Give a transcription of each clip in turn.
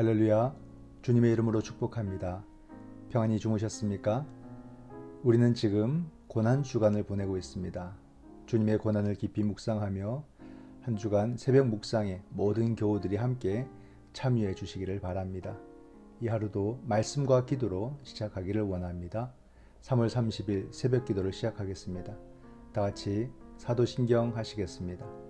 할렐루야. 주님의 이름으로 축복합니다. 평안히 주무셨습니까? 우리는 지금 고난 주간을 보내고 있습니다. 주님의 고난을 깊이 묵상하며 한 주간 새벽 묵상에 모든 교우들이 함께 참여해 주시기를 바랍니다. 이 하루도 말씀과 기도로 시작하기를 원합니다. 3월 30일 새벽 기도를 시작하겠습니다. 다 같이 사도신경 하시겠습니다.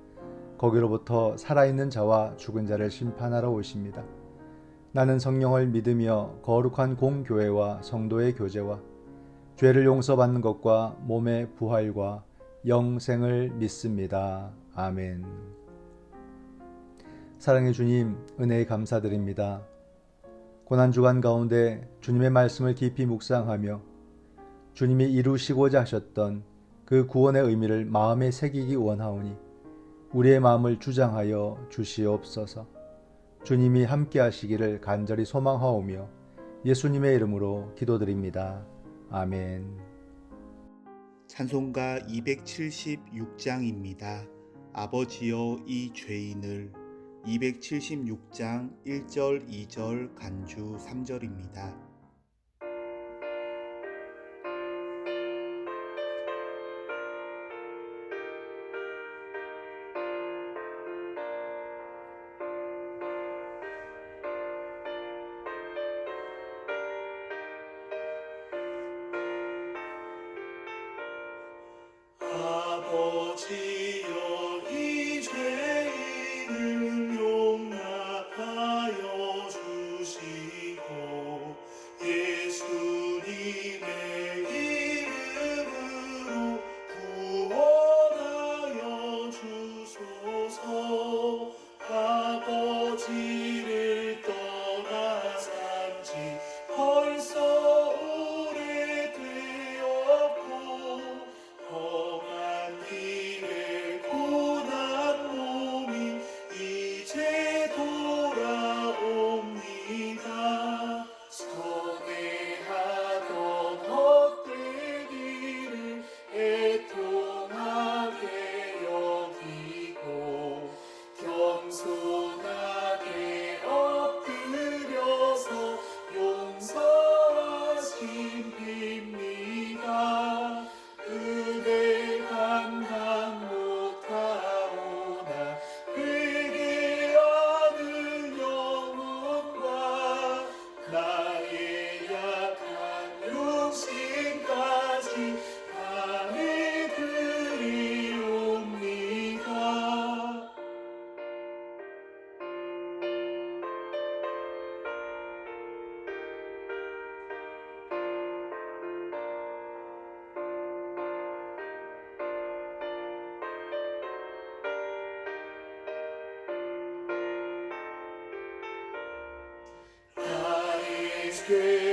거기로부터 살아있는 자와 죽은 자를 심판하러 오십니다. 나는 성령을 믿으며 거룩한 공교회와 성도의 교제와 죄를 용서받는 것과 몸의 부활과 영생을 믿습니다. 아멘. 사랑의 주님, 은혜에 감사드립니다. 고난주간 가운데 주님의 말씀을 깊이 묵상하며 주님이 이루시고자 하셨던 그 구원의 의미를 마음에 새기기 원하오니 우리의 마음을 주장하여 주시옵소서. 주님이 함께 하시기를 간절히 소망하오며 예수님의 이름으로 기도드립니다. 아멘. 찬송가 276장입니다. 아버지여 이 죄인을 276장 1절 2절 간주 3절입니다. 나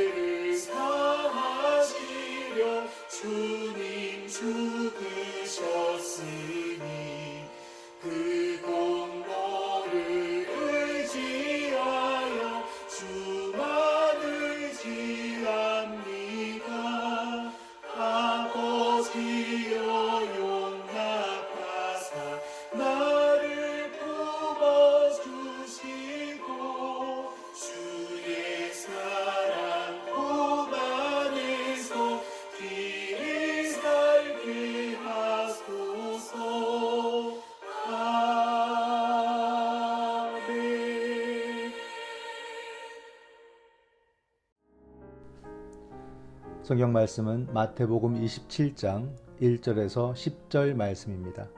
성경 말씀은 마태복음 27장 1절에서 10절 말씀입니다.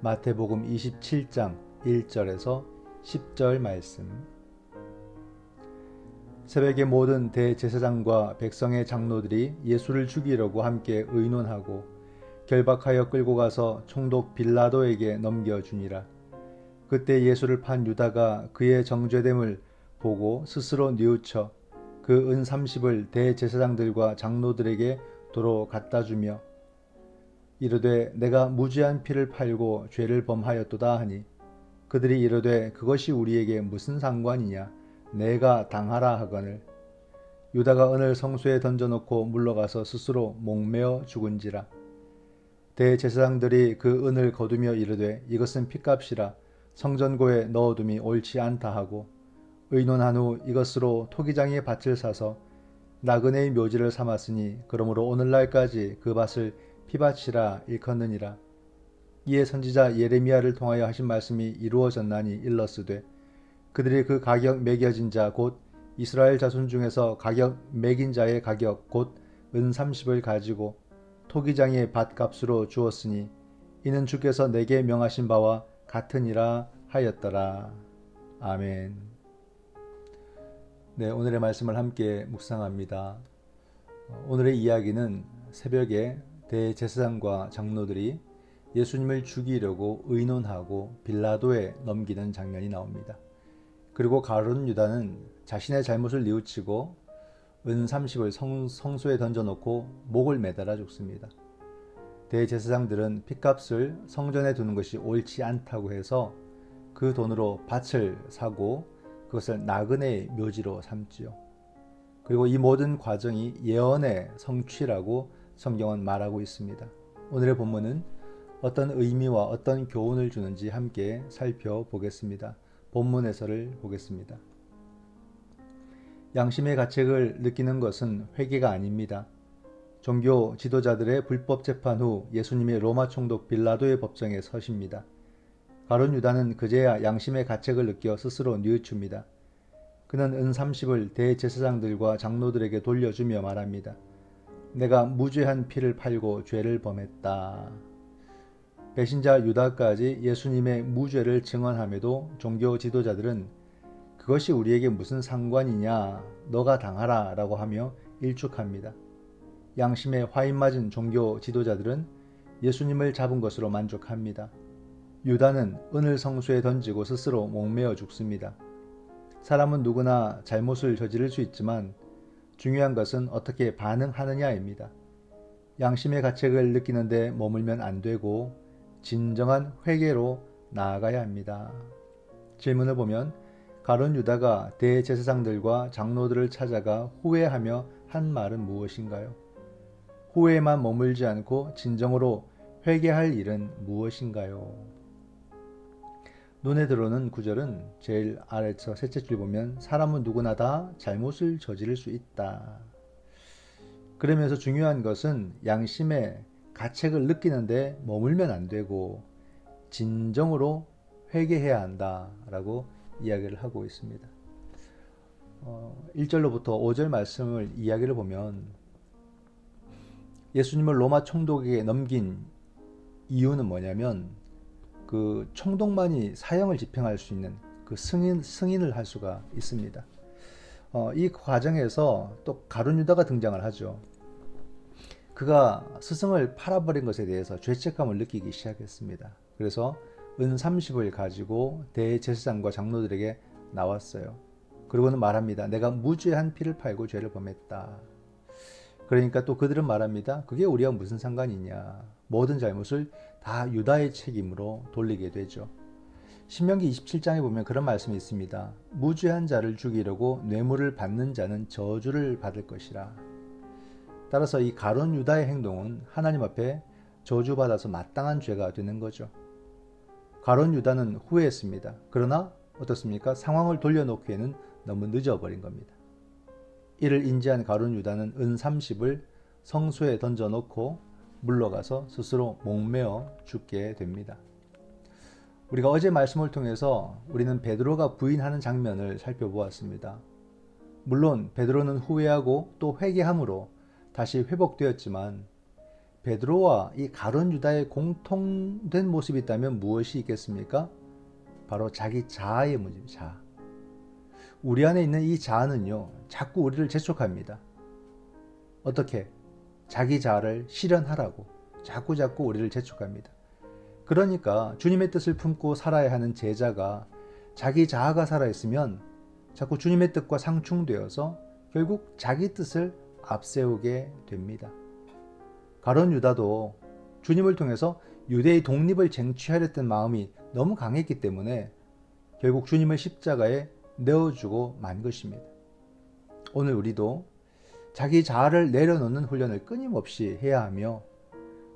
마태복음 27장 1절에서 10절 말씀. 새벽에 모든 대제사장과 백성의 장로들이 예수를 죽이려고 함께 의논하고 결박하여 끌고 가서 총독 빌라도에게 넘겨주니라. 그때 예수를 판 유다가 그의 정죄됨을 보고 스스로 뉘우쳐 그 은 30을 대제사장들과 장로들에게 도로 갖다 주며 이르되 내가 무죄한 피를 팔고 죄를 범하였도다 하니 그들이 이르되 그것이 우리에게 무슨 상관이냐? 내가 당하라 하거늘. 유다가 은을 성소에 던져놓고 물러가서 스스로 목매어 죽은지라. 대제사장들이 그 은을 거두며 이르되 이것은 핏값이라. 성전고에 넣어둠이 옳지 않다 하고 의논한 후 이것으로 토기장의 밭을 사서 나그네의 묘지를 삼았으니 그러므로 오늘날까지 그 밭을 피밭이라 일컫느니라 이에 선지자 예레미야를 통하여 하신 말씀이 이루어졌나니 일러스되 그들이 그 가격 매겨진 자 곧 이스라엘 자손 중에서 가격 매긴 자의 가격 곧 은 30을 가지고 토기장의 밭값으로 주었으니 이는 주께서 내게 명하신 바와 같으니라 하였더라. 아멘. 네, 오늘의 말씀을 함께 묵상합니다. 오늘의 이야기는 새벽에 대제사장과 장로들이 예수님을 죽이려고 의논하고 빌라도에 넘기는 장면이 나옵니다. 그리고 가룟 유다는 자신의 잘못을 뉘우치고 은 30을 성, 성소에 던져놓고 목을 매달아 죽습니다. 대제사장들은 핏값을 성전에 두는 것이 옳지 않다고 해서 그 돈으로 밭을 사고 그것을 나그네의 묘지로 삼지요. 그리고 이 모든 과정이 예언의 성취라고 성경은 말하고 있습니다. 오늘의 본문은 어떤 의미와 어떤 교훈을 주는지 함께 살펴보겠습니다. 본문 해설을 보겠습니다. 양심의 가책을 느끼는 것은 회개가 아닙니다. 종교 지도자들의 불법 재판 후 예수님의 로마 총독 빌라도의 법정에 서십니다. 가론 유다는 그제야 양심의 가책을 느껴 스스로 뉘우춥니다. 그는 은 30을 대제사장들과 장로들에게 돌려주며 말합니다. 내가 무죄한 피를 팔고 죄를 범했다. 배신자 유다까지 예수님의 무죄를 증언함에도 종교 지도자들은 그것이 우리에게 무슨 상관이냐, 너가 당하라 라고 하며 일축합니다. 양심에 화인 맞은 종교 지도자들은 예수님을 잡은 것으로 만족합니다. 유다는 은을 성수에 던지고 스스로 목매어 죽습니다. 사람은 누구나 잘못을 저지를 수 있지만 중요한 것은 어떻게 반응하느냐입니다. 양심의 가책을 느끼는데 머물면 안 되고 진정한 회개로 나아가야 합니다. 질문을 보면 가론 유다가 대제사장들과 장로들을 찾아가 후회하며 한 말은 무엇인가요? 후회만 머물지 않고 진정으로 회개할 일은 무엇인가요? 눈에 들어오는 구절은 제일 아래서 셋째 줄 보면 사람은 누구나 다 잘못을 저지를 수 있다. 그러면서 중요한 것은 양심의 가책을 느끼는데 머물면 안 되고 진정으로 회개해야 한다라고 이야기를 하고 있습니다. 어, 1절로부터 5절 말씀을 이야기를 보면 예수님을 로마 총독에게 넘긴 이유는 뭐냐면 그 총독만이 사형을 집행할 수 있는 그 승인, 승인을 할 수가 있습니다. 어, 이 과정에서 또 가룟 유다가 등장을 하죠. 그가 스승을 팔아버린 것에 대해서 죄책감을 느끼기 시작했습니다. 그래서 은 30을 가지고 대제사장과 장로들에게 나왔어요. 그리고는 말합니다. 내가 무죄한 피를 팔고 죄를 범했다. 그러니까 또 그들은 말합니다. 그게 우리와 무슨 상관이냐. 모든 잘못을 다 유다의 책임으로 돌리게 되죠. 신명기 27장에 보면 그런 말씀이 있습니다. 무죄한 자를 죽이려고 뇌물을 받는 자는 저주를 받을 것이라. 따라서 이 가론 유다의 행동은 하나님 앞에 저주받아서 마땅한 죄가 되는 거죠. 가론 유다는 후회했습니다. 그러나 어떻습니까? 상황을 돌려놓기에는 너무 늦어버린 겁니다. 이를 인지한 가론 유다는 은 30을 성수에 던져놓고 물러가서 스스로 목매어 죽게 됩니다. 우리가 어제 말씀을 통해서 우리는 베드로가 부인하는 장면을 살펴보았습니다. 물론 베드로는 후회하고 또 회개함으로 다시 회복되었지만 베드로와 이 가론 유다의 공통된 모습이 있다면 무엇이 있겠습니까? 바로 자기 자아의 문제입니다. 자아. 우리 안에 있는 이 자아는요, 자꾸 우리를 재촉합니다. 어떻게? 자기 자아를 실현하라고 자꾸 자꾸 우리를 재촉합니다. 그러니까 주님의 뜻을 품고 살아야 하는 제자가 자기 자아가 살아있으면 자꾸 주님의 뜻과 상충되어서 결국 자기 뜻을 앞세우게 됩니다. 가론 유다도 주님을 통해서 유대의 독립을 쟁취하려던 마음이 너무 강했기 때문에 결국 주님을 십자가에 내어주고 만 것입니다. 오늘 우리도 자기 자아를 내려놓는 훈련을 끊임없이 해야 하며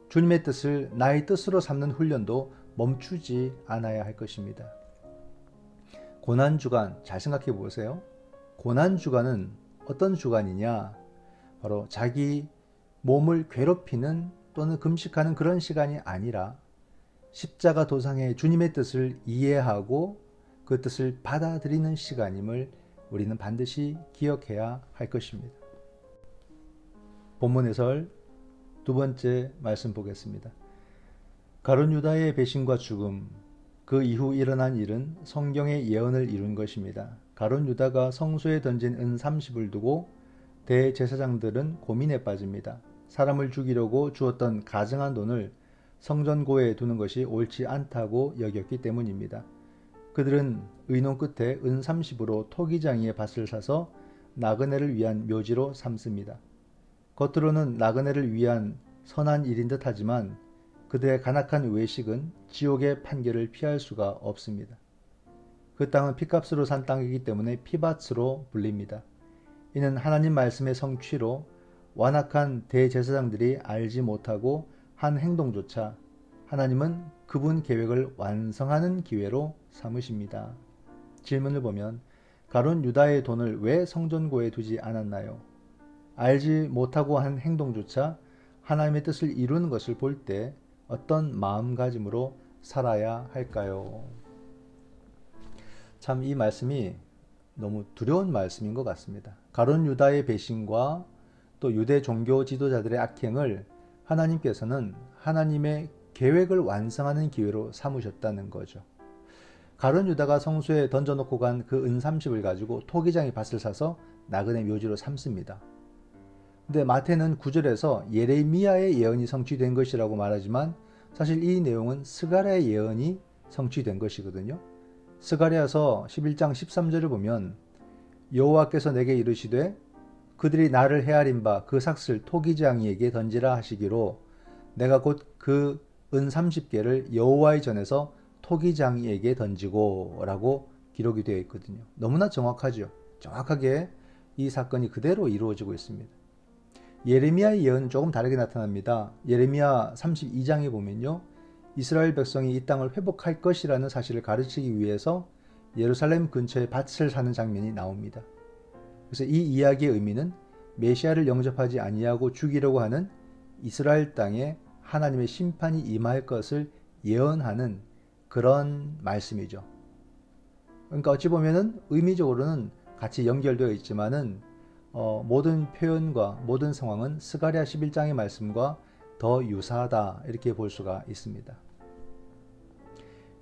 주님의 뜻을 나의 뜻으로 삼는 훈련도 멈추지 않아야 할 것입니다. 고난 주간 잘 생각해 보세요. 고난 주간은 어떤 주간이냐? 바로 자기 몸을 괴롭히는 또는 금식하는 그런 시간이 아니라 십자가 도상의 주님의 뜻을 이해하고 그 뜻을 받아들이는 시간임을 우리는 반드시 기억해야 할 것입니다. 본문 해설 두 번째 말씀 보겠습니다. 가론 유다의 배신과 죽음, 그 이후 일어난 일은 성경의 예언을 이룬 것입니다. 가론 유다가 성소에 던진 은 30을 두고 대제사장들은 고민에 빠집니다. 사람을 죽이려고 주었던 가증한 돈을 성전고에 두는 것이 옳지 않다고 여겼기 때문입니다. 그들은 의논 끝에 은 30으로 토기장이의 밭을 사서 나그네를 위한 묘지로 삼습니다. 겉으로는 나그네를 위한 선한 일인 듯 하지만 그들의 간악한 외식은 지옥의 판결을 피할 수가 없습니다. 그 땅은 피값으로 산 땅이기 때문에 피밭으로 불립니다. 이는 하나님 말씀의 성취로 완악한 대제사장들이 알지 못하고 한 행동조차 하나님은 그분 계획을 완성하는 기회로 삼으십니다. 질문을 보면 가론 유다의 돈을 왜 성전고에 두지 않았나요? 알지 못하고 한 행동조차 하나님의 뜻을 이루는 것을 볼 때 어떤 마음가짐으로 살아야 할까요? 참 이 말씀이 너무 두려운 말씀인 것 같습니다. 가론 유다의 배신과 또 유대 종교 지도자들의 악행을 하나님께서는 하나님의 계획을 완성하는 기회로 삼으셨다는 거죠. 가론 유다가 성소에 던져놓고 간 그은 30을 가지고 토기장이 밭을 사서 나그네 묘지로 삼습니다. 근데 마태는 9절에서 예레미야의 예언이 성취된 것이라고 말하지만 사실 이 내용은 스가랴의 예언이 성취된 것이거든요. 스가랴서 11장 13절을 보면 여호와께서 내게 이르시되 그들이 나를 헤아린 바 그 삭슬 토기장이에게 던지라 하시기로 내가 곧 그 은 30개를 여호와의 전에서 토기장이에게 던지고 라고 기록이 되어 있거든요. 너무나 정확하죠. 정확하게 이 사건이 그대로 이루어지고 있습니다. 예레미야의 예언은 조금 다르게 나타납니다. 예레미야 32장에 보면요. 이스라엘 백성이 이 땅을 회복할 것이라는 사실을 가르치기 위해서 예루살렘 근처에 밭을 사는 장면이 나옵니다. 그래서 이 이야기의 의미는 메시아를 영접하지 아니하고 죽이려고 하는 이스라엘 땅에 하나님의 심판이 임할 것을 예언하는 그런 말씀이죠. 그러니까 어찌 보면은 의미적으로는 같이 연결되어 있지만은 어, 모든 표현과 모든 상황은 스가랴 11장의 말씀과 더 유사하다 이렇게 볼 수가 있습니다.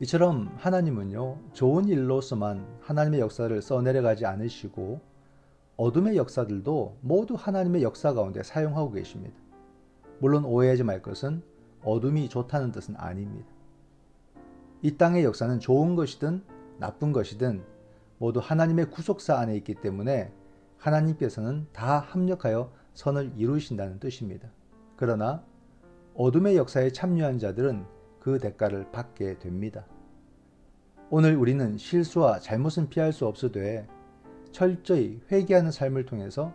이처럼 하나님은요 좋은 일로서만 하나님의 역사를 써내려가지 않으시고 어둠의 역사들도 모두 하나님의 역사 가운데 사용하고 계십니다. 물론 오해하지 말 것은 어둠이 좋다는 뜻은 아닙니다. 이 땅의 역사는 좋은 것이든 나쁜 것이든 모두 하나님의 구속사 안에 있기 때문에 하나님께서는 다 합력하여 선을 이루신다는 뜻입니다. 그러나 어둠의 역사에 참여한 자들은 그 대가를 받게 됩니다. 오늘 우리는 실수와 잘못은 피할 수 없으되 철저히 회개하는 삶을 통해서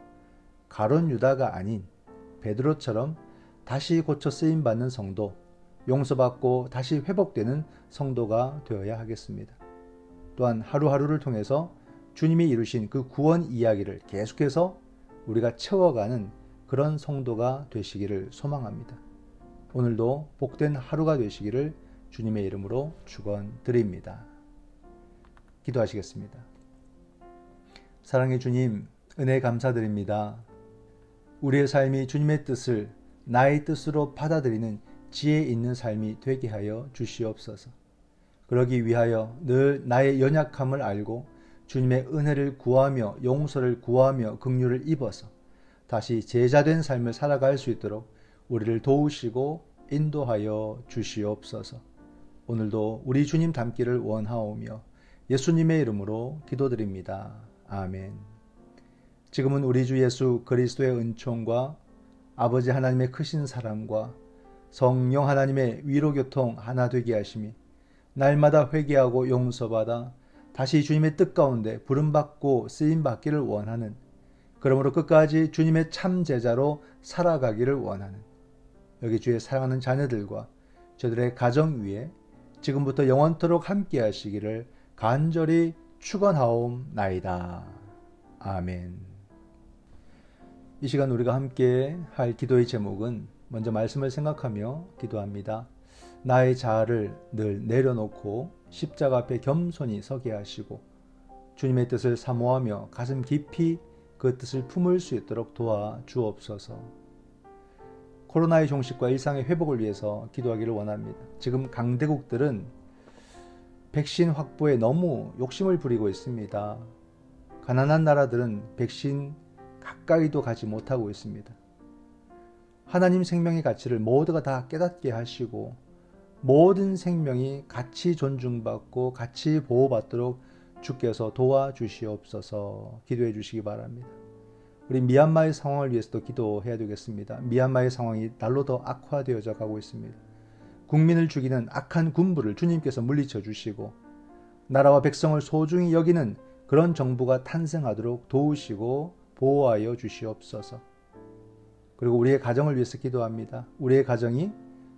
가론 유다가 아닌 베드로처럼 다시 고쳐 쓰임 받는 성도, 용서받고 다시 회복되는 성도가 되어야 하겠습니다. 또한 하루하루를 통해서 주님이 이루신 그 구원 이야기를 계속해서 우리가 채워가는 그런 성도가 되시기를 소망합니다. 오늘도 복된 하루가 되시기를 주님의 이름으로 축원드립니다. 기도하시겠습니다. 사랑의 주님, 은혜 감사드립니다. 우리의 삶이 주님의 뜻을 나의 뜻으로 받아들이는 지혜 있는 삶이 되게 하여 주시옵소서. 그러기 위하여 늘 나의 연약함을 알고 주님의 은혜를 구하며 용서를 구하며 긍휼을 입어서 다시 제자된 삶을 살아갈 수 있도록 우리를 도우시고 인도하여 주시옵소서. 오늘도 우리 주님 닮기를 원하오며 예수님의 이름으로 기도드립니다. 아멘. 지금은 우리 주 예수 그리스도의 은총과 아버지 하나님의 크신 사랑과 성령 하나님의 위로 교통 하나 되게 하심이 날마다 회개하고 용서받아 다시 주님의 뜻 가운데 부름받고 쓰임 받기를 원하는 그러므로 끝까지 주님의 참 제자로 살아가기를 원하는 여기 주의 사랑하는 자녀들과 저들의 가정 위에 지금부터 영원토록 함께 하시기를 간절히 축원하옵나이다. 아멘. 이 시간 우리가 함께 할 기도의 제목은 먼저 말씀을 생각하며 기도합니다. 나의 자아를 늘 내려놓고 십자가 앞에 겸손히 서게 하시고 주님의 뜻을 사모하며 가슴 깊이 그 뜻을 품을 수 있도록 도와 주옵소서. 코로나의 종식과 일상의 회복을 위해서 기도하기를 원합니다. 지금 강대국들은 백신 확보에 너무 욕심을 부리고 있습니다. 가난한 나라들은 백신 가까이도 가지 못하고 있습니다. 하나님 생명의 가치를 모두가 다 깨닫게 하시고 모든 생명이 같이 존중받고 같이 보호받도록 주께서 도와주시옵소서 기도해 주시기 바랍니다. 우리 미얀마의 상황을 위해서도 기도해야 되겠습니다. 미얀마의 상황이 날로 더 악화되어져 가고 있습니다. 국민을 죽이는 악한 군부를 주님께서 물리쳐 주시고 나라와 백성을 소중히 여기는 그런 정부가 탄생하도록 도우시고 보호하여 주시옵소서. 그리고 우리의 가정을 위해서 기도합니다. 우리의 가정이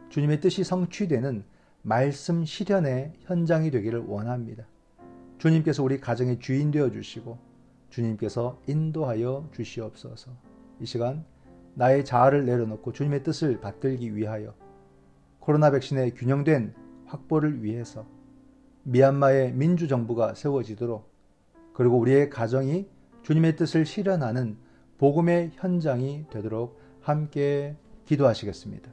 주님의 뜻이 성취되는 말씀 실현의 현장이 되기를 원합니다. 주님께서 우리 가정의 주인 되어 주시고 주님께서 인도하여 주시옵소서. 이 시간 나의 자아를 내려놓고 주님의 뜻을 받들기 위하여 코로나 백신의 균형된 확보를 위해서 미얀마의 민주정부가 세워지도록 그리고 우리의 가정이 주님의 뜻을 실현하는 복음의 현장이 되도록 함께 기도하시겠습니다.